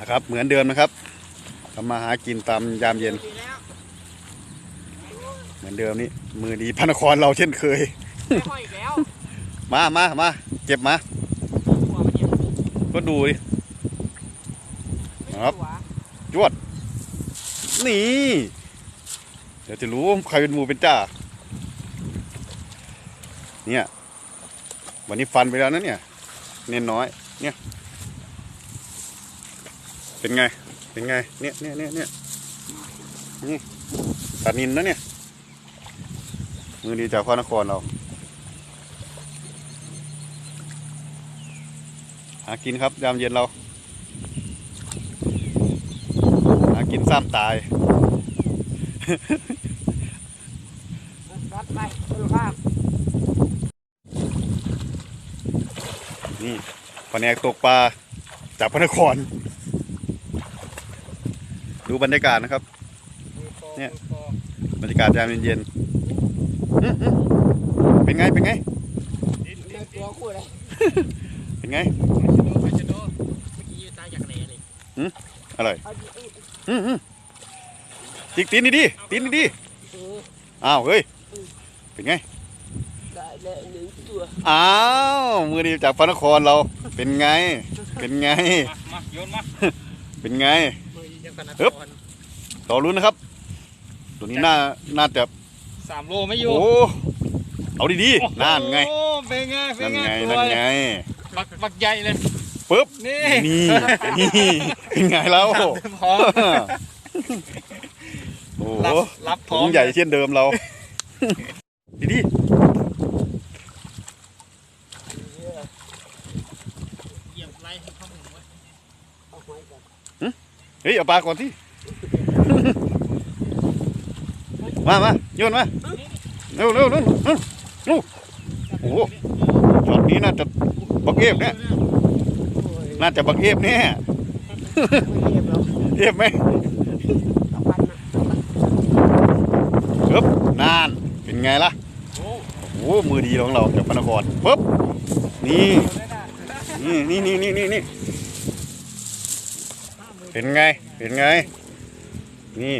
นะครับ เหมือนเดิมนะครับทำมาหากินตามยามเย็น เหมือนเดิมนี่มือดีพระนครเราเช่นเคย มามามาเก็บมา ก็ดูดิครับหัวนี่ เดี๋ยวจะรู้ว่าใครเป็นหมูเป็นจ่าเนี่ย วันนี้ฟันไปแล้วนะเนี่ย เน้นน้อย เนี่ย เป็นไง เป็นไง เนี่ยเนี่ยเนี่ยเนี่ยนี่ตานินนะเนี่ย มือดีจากพระนครเรา หากินครับยามเย็นเรา หากินซ้ำตายรัดไปคุณภาพนี่แผนกตกปลาจากพระนคร ดูบรรยากาศนะครับ เนี่ยบรรยากาศยามเย็นๆอื้อหือเป็นไงเป็นไงในตัวคู่เลยเป็นไงไปจะโดเมื่อกี้ตายจากไหนเลยอะไรเอาดิอื้อหือจิกตีนดีๆตีนดีเออๆอ้าวเฮ้ยเป็นไงได้แล้วหนึ่งตัวอ้าวมือดีจากพระนครเราเป็นไง เป็นไงมามาโยนมาเป็นไง มือยังกันนะฮึบต่อรุ้นนะครับ ตัวนี้น่าน่าจะสามโลไม่อยู่โอ้เอาดีๆนั่นไงโอ้เป็นไงเป็นั่นนไงไงตัวนั่นไงบักบักใหญ่เลยปึ๊บนี่ นี่นี่เป็นไงแล้วพร้อม โอ้โหรับรับพร้อถุมงใหญ่เช่นเดิมเรา ดีเหยียบไรให้เข้าหมูไว้เอาไว้ก่อนๆ เฮ้ยเอาปลาก่อนที่ มามาโยนมาเร็วเร็วเร็วเร็วเร็วโอ้โหช็อตนี้น่าจะบักเอฟเนี่ยน่าจะบักเอฟเนี่ยเบหรอกเอฟไหมปึ๊บนานเป็นไงล่ะโอ้โหมือดีของเราจากพนครปึ๊บนี่นี่นี่นี่นี่นี่ เป็นไง เป็นไง นี่